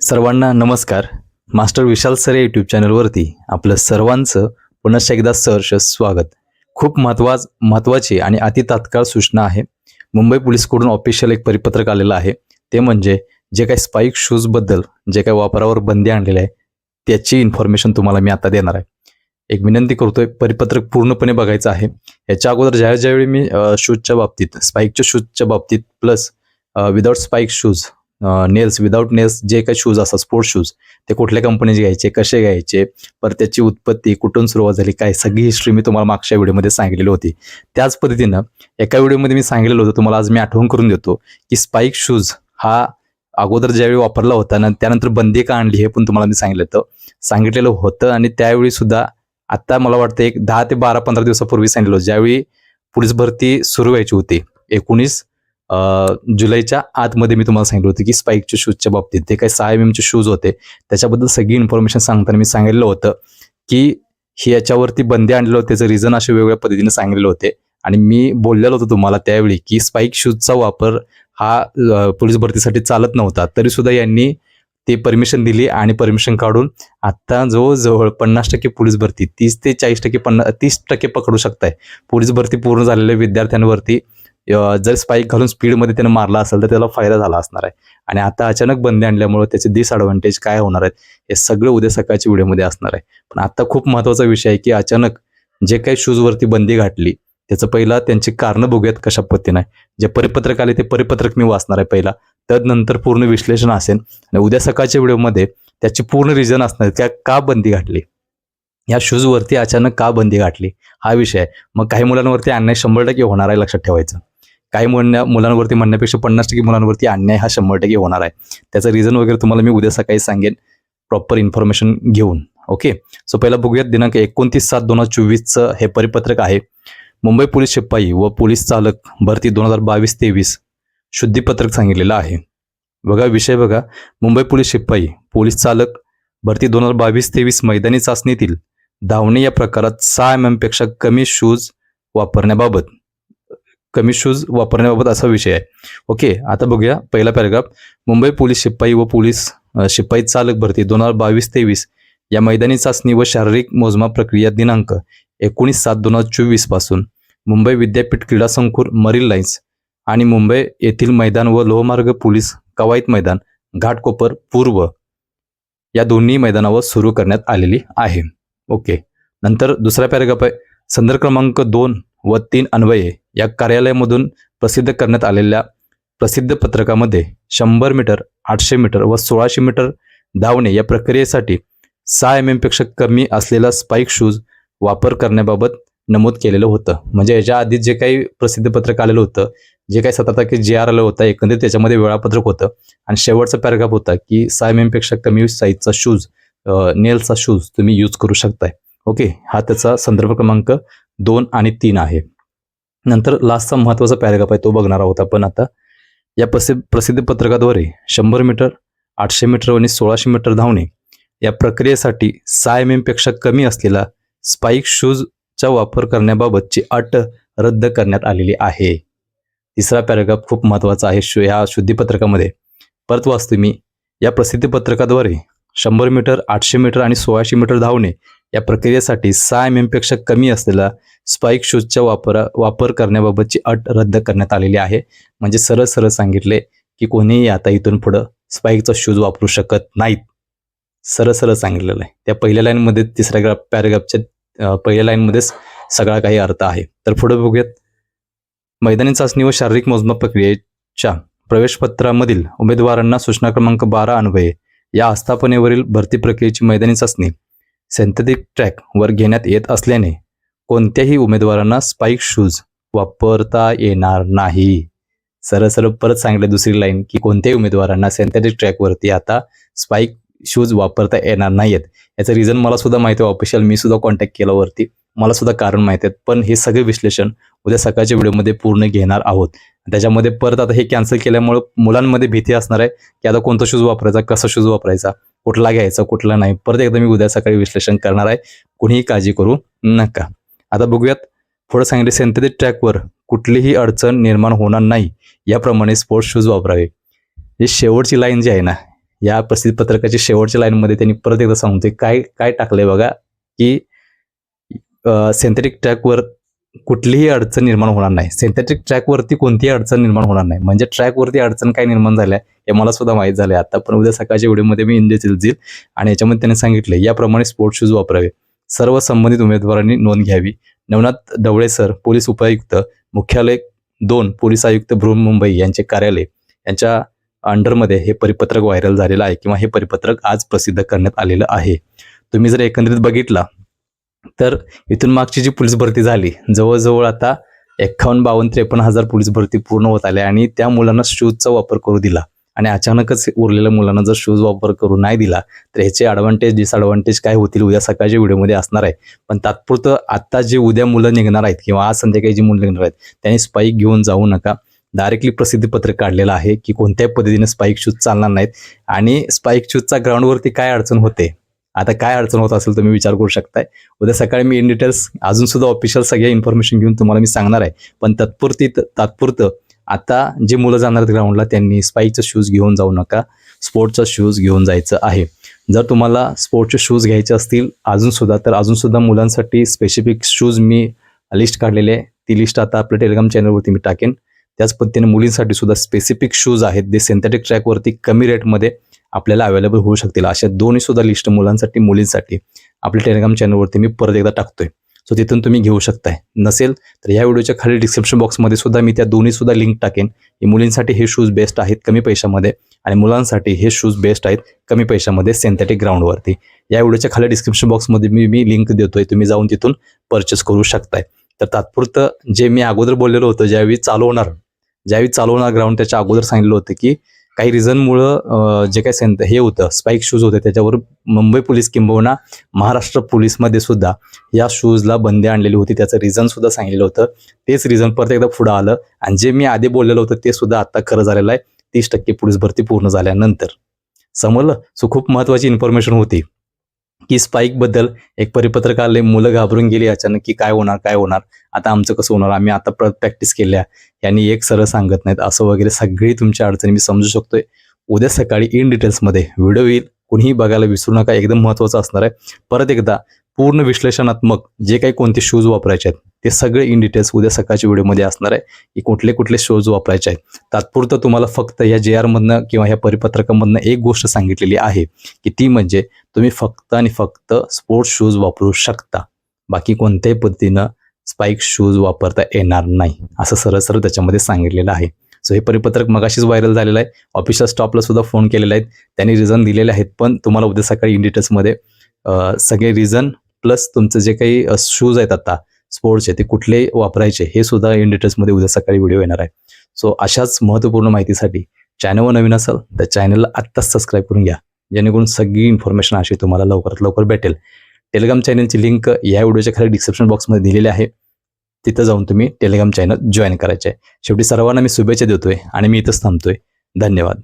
सर्वांना नमस्कार. मास्टर विशाल सरे यूट्यूब चॅनलवरती आपलं सर्वांचं पुनश्च एकदा सहर्ष स्वागत. खूप महत्वाच महत्त्वाची आणि अति तात्काळ सूचना आहे. मुंबई पोलीसकडून ऑफिशियल एक परिपत्रक आलेलं आहे. ते म्हणजे जे काही स्पाईक शूजबद्दल जे काही वापरावर बंदी आणलेली आहे त्याची इन्फॉर्मेशन तुम्हाला मी आता देणार आहे. एक विनंती करतोय परिपत्रक पूर्णपणे बघायचं आहे. याच्या अगोदर ज्या ज्यावेळी मी शूजच्या बाबतीत स्पाईकच्या शूजच्या बाबतीत plus without spike shoes nails without nails जे काही शूज असतात स्पोर्ट्स शूज ते कुठल्या कंपनीचे घ्यायचे कसे घ्यायचे पर त्याची उत्पत्ती कुठून सुरुवात झाली काय सगळी हिस्ट्री मी तुम्हाला मागच्या व्हिडिओमध्ये सांगितलेली होती. त्याच पद्धतीनं एका व्हिडिओमध्ये मी सांगितलेलं होतं तुम्हाला आज मी आठवण करून देतो की स्पाईक शूज हा अगोदर ज्यावेळी वापरला होता ना त्यानंतर बंदी का आणली हे पण तुम्हाला मी सांगितलं होतं. सांगितलेलं होतं आणि त्यावेळी सुद्धा आता मला वाटतं एक दहा ते बारा पंधरा दिवसापूर्वी सांगितलं होतं ज्यावेळी पोलीस भरती सुरू व्हायची होती एकोणीस जुलैच्या आतमध्ये मी तुम्हाला सांगितलं होतं की स्पाईकच्या शूजच्या बाबतीत. ते काही सहा एम एमचे शूज होते. त्याच्याबद्दल सगळी इन्फॉर्मेशन सांगताना मी सांगितलं होतं की हे याच्यावरती बंदी आणलेलं होतं. त्याचं रिझन असे वेगवेगळ्या पद्धतीने सांगितले होते. आणि मी बोललेलो होतो तुम्हाला त्यावेळी की स्पाईक शूजचा वापर हा पोलीस भरतीसाठी चालत नव्हता. तरी सुद्धा यांनी ते परमिशन दिली आणि परमिशन काढून आता जवळजवळ पन्नास टक्के पोलीस भरती तीस ते चाळीस टक्के पन्नास तीस टक्के पकडू शकताय. पोलीस भरती पूर्ण झालेल्या विद्यार्थ्यांवरती जर स्पाईक घालून स्पीडमध्ये त्यानं मारला असेल तर त्याला फायदा झाला असणार आहे. आणि आता अचानक बंदी आणल्यामुळे त्याचे डिसअडव्हान्टेज काय होणार आहेत हे सगळं उद्या सकाळच्या व्हिडिओमध्ये असणार आहे. पण आता खूप महत्त्वाचा विषय आहे की अचानक जे काही शूजवरती बंदी घातली त्याचं पहिला त्यांची कारणं बघूयात कशा पद्धतीनं जे परिपत्रक आले ते परिपत्रक मी वाचणार आहे पहिला. तदनंतर पूर्ण विश्लेषण असेल. आणि उद्या सकाळच्या व्हिडिओमध्ये त्याची पूर्ण रिझन असणार त्या का बंदी घातली? या शूजवरती अचानक का बंदी घातली? हा विषय मग काही मुलांवरती अन्याय शंभर टक्के होणार आहे लक्षात ठेवायचं. काही म्हणण्या मुलांवरती म्हणण्यापेक्षा पन्नास टक्के मुलांवरती अन्याय हा शंभर टक्के होणार आहे. त्याचं रिझन वगैरे तुम्हाला मी उद्या सकाळी सांगेन. प्रॉपर इन्फॉर्मेशन घेऊन. ओके सो पहिला बघूयात दिनांक एकोणतीस सात दोन हजार चोवीसचं हे परिपत्रक आहे. मुंबई पोलीस शिपाई व पोलीस चालक भरती दोन हजार बावीस तेवीस शुद्धीपत्रक सांगितलेलं आहे. बघा विषय बघा. मुंबई पोलीस शिपाई पोलीस चालक भरती दोन हजार बावीस तेवीस मैदानी चाचणीतील धावणे या प्रकारात सहा एमपेक्षा कमी शूज वापरण्याबाबत. कमी शूज वापरण्याबाबत असा विषय आहे. ओके आता बघूया पहिला पॅराग्राफ मुंबई पोलीस शिपाई व पोलीस शिपाई चालक भरती दोन हजार बावीस तेवीस या मैदानी चाचणी व शारीरिक मोजमाप प्रक्रिया दिनांक एकोणीस सात दोन हजार चोवीसपासून मुंबई विद्यापीठ क्रीडा संकुल मरीन लाईन्स आणि मुंबई येथील मैदान व लोहमार्ग पोलीस कवायत मैदान घाटकोपर पूर्व या दोन्ही मैदानावर सुरू करण्यात आलेली आहे. ओके नंतर दुसरा पॅराग्राफ आहे. संदर्भ क्रमांक दोन व तीन अन्वये या कार्यालयामधून प्रसिद्ध करण्यात आलेल्या प्रसिद्ध पत्रकामध्ये शंभर मीटर आठशे मीटर व सोळाशे मीटर धावणे या प्रक्रियेसाठी सहा एम एमपेक्षा कमी असलेला स्पाईक शूज वापर करण्याबाबत नमूद केलेलं होतं. म्हणजे याच्या आधी जे काही प्रसिद्ध पत्रक आलेलं होतं जे काही सतरा तारखे जे आर आलं होतं एकंदरीत त्याच्यामध्ये वेळापत्रक होतं आणि शेवटचा पॅराग्राफ होता की सहा एमपेक्षा कमी साईजचा शूज नेलचा शूज तुम्ही यूज करू शकताय. ओके हा त्याचा संदर्भ क्रमांक दोन आणि तीन आहे. नंतर लास्टचा महत्त्वाचा पॅरेग्राफ आहे तो बघणार आहोत आपण आता. या प्रसिद्ध प्रसिद्ध पत्रकाद्वारे शंभर मीटर आठशे मीटर आणि सोळाशे मीटर धावणे या प्रक्रियेसाठी सहा एमपेक्षा कमी असलेला स्पाईक शूजचा वापर करण्याबाबतची अट रद्द करण्यात आलेली आहे. तिसरा पॅरेग्राफ खूप महत्त्वाचा आहे शु ह्या शुद्धीपत्रकामध्ये परत वाचतो मी. या प्रसिद्धी पत्रकाद्वारे शंभर मीटर आठशे मीटर आणि सोळाशे मीटर धावणे या प्रक्रियेसाठी सहा एमपेक्षा कमी असलेला स्पाईक शूजच्या वापरा वापर करण्याबाबतची अट रद्द करण्यात आलेली आहे. म्हणजे सरळ सरळ सांगितले की कोणीही आता इथून पुढं स्पाईकचा शूज वापरू शकत नाहीत. सरळ सरळ सांगितलेलं आहे. त्या पहिल्या लाईनमध्ये तिसऱ्या ग्राफ पॅराग्राफच्या पहिल्या लाईनमध्येच सगळा काही अर्थ आहे. तर पुढे बघूयात. मैदानी चाचणी व शारीरिक मोजमाप प्रक्रियेच्या प्रवेशपत्रामधील उमेदवारांना सूचना क्रमांक बारा अन्वये या आस्थापनेवरील भरती प्रक्रियेची मैदानी चाचणी सिंथेटिक ट्रॅक वर घेण्यात येत असल्याने कोणत्याही उमेदवारांना स्पाईक शूज वापरता येणार नाही. सरळ सरळ परत सांगले दुसरी लाईन की कोणत्याही उमेदवारांना सिंथेटिक ट्रॅकवरती आता स्पाईक शूज वापरता येणार नाहीत याचं रिझन मला सुद्धा माहिती आहे. ऑफिशियल मी सुद्धा कॉन्टॅक्ट केला वरती. मला सुद्धा कारण माहिती आहे पण हे सगळे विश्लेषण उद्या सकाळच्या व्हिडिओमध्ये पूर्ण घेणार आहोत. त्याच्यामध्ये परत आता हे कॅन्सल केल्यामुळं मुलांमध्ये भीती असणार आहे की आता कोणता शूज वापरायचा कसा शूज वापरायचा? कुठला घ्यायचा कुठला नाही परत एकदा मी उद्या सकाळी विश्लेषण करणार आहे. कुणीही काळजी करू नका. आता बघूयात पुढे सांगितले सिंथेटिक ट्रॅकवर कुठलीही अडचण निर्माण होणार नाही. याप्रमाणे स्पोर्ट्स शूज वापरावे. ही शेवटची लाईन जी आहे ना या प्रसिद्ध पत्रकाची शेवटच्या लाईनमध्ये त्यांनी परत एकदा सांगतोय. काय काय टाकलंय बघा की सिंथेटिक ट्रॅकवर कुठलीही अडचण निर्माण होणार नाही. सिंथेटिक ट्रॅकवरती कोणतीही अडचण निर्माण होणार नाही. म्हणजे ट्रॅकवरती अडचण काय निर्माण झाल्या हे मला सुद्धा माहीत झाले आता. पण उद्या सकाळच्या व्हिडिओमध्ये मी इंडिया डिटेल आणि याच्यामध्ये त्यांनी सांगितले याप्रमाणे स्पोर्ट्स शूज वापरावे. सर्व संबंधित उमेदवारांनी नोंद घ्यावी. नवनाथ ढवळे सर पोलीस उपायुक्त मुख्यालय दोन पोलीस आयुक्त बृहन्मुंबई यांचे कार्यालय. यांच्या अंडरमध्ये हे परिपत्रक व्हायरल झालेलं आहे किंवा हे परिपत्रक आज प्रसिद्ध करण्यात आलेलं आहे. तुम्ही जर एकंदरीत बघितला तर इथून मागची जी पोलीस भरती झाली जवळजवळ आता एक्कावन्न बावन्न त्रेपन्न हजार पोलीस भरती पूर्ण होत आली आणि त्या मुलांना शूजचा वापर करू दिला. आणि अचानकच उरलेल्या मुलांना जर शूज वापर करू नाही दिला तर ह्याचे ॲडव्हान्टेज डिसएडव्हान्टेज काय होतील उद्या सकाळच्या व्हिडिओमध्ये असणार आहे. पण तात्पुरतं आत्ता जे उद्या मुलं निघणार आहेत किंवा आज संध्याकाळी जी मुलं निघणार आहेत त्यांनी स्पाईक घेऊन जाऊ नका. डायरेक्टली प्रसिद्धीपत्रक काढलेलं आहे की कोणत्याही पद्धतीने स्पाईक शूज चालणार नाहीत. आणि स्पाईक शूजचा ग्राउंडवरती काय अडचण होते? आता काय अडचण होत असेल तुम्ही विचार करू शकताय. उद्या सकाळी मी इन डिटेल्स अजून सुद्धा ऑफिशियल सगळ्या इन्फॉर्मेशन घेऊन तुम्हाला मी सांगणार आहे. पण तत्पुरती तात्पुरतं आता जे मुलं जाणार आहेत ग्राउंडला त्यांनी स्पाईकचं शूज घेऊन जाऊ नका. स्पोर्टचा शूज घेऊन जायचं आहे. जर तुम्हाला स्पोर्टचे शूज घ्यायचे असतील अजून सुद्धा तर अजून सुद्धा मुलांसाठी स्पेसिफिक शूज मी लिस्ट काढलेले आहे. ती लिस्ट आता आपल्या टेलिग्राम चॅनलवरती मी टाकेन. त्याच पद्धतीने मुलींसाठी सुद्धा स्पेसिफिक शूज आहेत. जे सिंथेटिक ट्रॅकवरती कमी रेटमध्ये आपल्याला अवेलेबल होऊ शकतील. अशा दोन्ही सुद्धा लिस्ट मुलांसाठी मुलींसाठी आपल्या टेलिग्राम चॅनलवरती मी परत एकदा टाकतोय. सो तिथून तुम्ही घेऊ शकताय. नसेल तर या व्हिडिओच्या खाली डिस्क्रिप्शन बॉक्समध्ये सुद्धा मी त्या दोन्ही सुद्धा लिंक टाकेन. की मुलींसाठी हे शूज बेस्ट आहेत कमी पैशामध्ये आणि मुलांसाठी हे शूज बेस्ट आहेत कमी पैशामध्ये सिंथेटिक ग्राउंडवरती या व्हिडिओच्या खाली डिस्क्रिप्शन बॉक्समध्ये मी मी लिंक देतोय. तुम्ही जाऊन तिथून परचेस करू शकताय. तर तात्पुरतं जे मी अगोदर बोललेलो होतो ज्यावेळी चालवणार ज्यावेळी चालवणार ग्राउंड त्याच्या अगोदर सांगितलं होतं की काही रिझनमुळं जे काही सेंथ हे होतं. स्पाईक शूज होते त्याच्यावर मुंबई पोलीस किंबहुना महाराष्ट्र पोलीसमध्ये सुद्धा या शूजला बंदी आणलेली होती. त्याचं रिझन सुद्धा सांगितलं होतं. तेच रिझन परत एकदा पुढं आलं आणि जे मी आधी बोललेलं होतं ते सुद्धा आत्ता खरं झालेलं आहे. तीस टक्के पोलीस भरती पूर्ण झाल्यानंतर. समजलं? सो खूप महत्त्वाची इन्फॉर्मेशन होती. की स्पाईकबद्दल एक परिपत्रक आले मुलं घाबरून गेली अचानक की काय होणार काय होणार? आता आमचं कसं होणार? आम्ही आता प्र प्रॅक्टिस केल्या. यांनी एक सरळ सांगत नाहीत. असं वगैरे सगळी तुमच्या अडचणी मी समजू शकतोय. उद्या सकाळी इन डिटेल्समध्ये व्हिडिओ येईल. कुणीही बघायला विसरू नका. एकदम महत्त्वाचं असणार आहे. परत एकदा पूर्ण विश्लेषणात्मक जे काही कोणते शूज वापरायचे आहेत ते सगळे इन डिटेल्स उद्या सकाळच्या व्हिडिओमध्ये असणार आहे. की कुठले कुठले शूज वापरायचे आहेत. तात्पुरतं तुम्हाला फक्त या जे आरमधनं किंवा ह्या परिपत्रकामधनं एक गोष्ट सांगितलेली आहे की ती म्हणजे तुम्ही फक्त आणि फक्त स्पोर्ट्स शूज वापरू शकता. बाकी कोणत्याही पद्धतीनं स्पाईक शूज वापरता येणार नाही असं सरळ सरळ त्याच्यामध्ये सांगितलेलं आहे. सो हे परिपत्रक मगाशीच व्हायरल झालेलं आहे. ऑफिशियल स्टॉपला सुद्धा फोन केलेला आहेत त्यांनी रिझन दिलेले आहेत पण तुम्हाला उद्या सकाळी इन डिटेल्समध्ये सगळे रिझन प्लस तुमचं जे काही शूज आहेत आता स्पोर्ट्सचे ते कुठले वापरायचे हे सुद्धा इन डिटेल्समध्ये उद्या सकाळी व्हिडिओ येणार आहे. सो अशाच महत्त्वपूर्ण माहितीसाठी चॅनलवर नवीन असाल तर चॅनलला आत्ताच सबस्क्राईब करून घ्या. जेणेकरून सगळी इन्फॉर्मेशन अशी तुम्हाला लवकरात लवकर भेटेल. टेलिग्राम चॅनलची लिंक या व्हिडिओच्या खाली डिस्क्रिप्शन बॉक्समध्ये दिलेली आहे. तिथं जाऊन तुम्ही टेलिग्राम चॅनल जॉईन करायचे. आहे शेवटी सर्वांना मी शुभेच्छा देतोय आणि मी इथंच थांबतोय. धन्यवाद.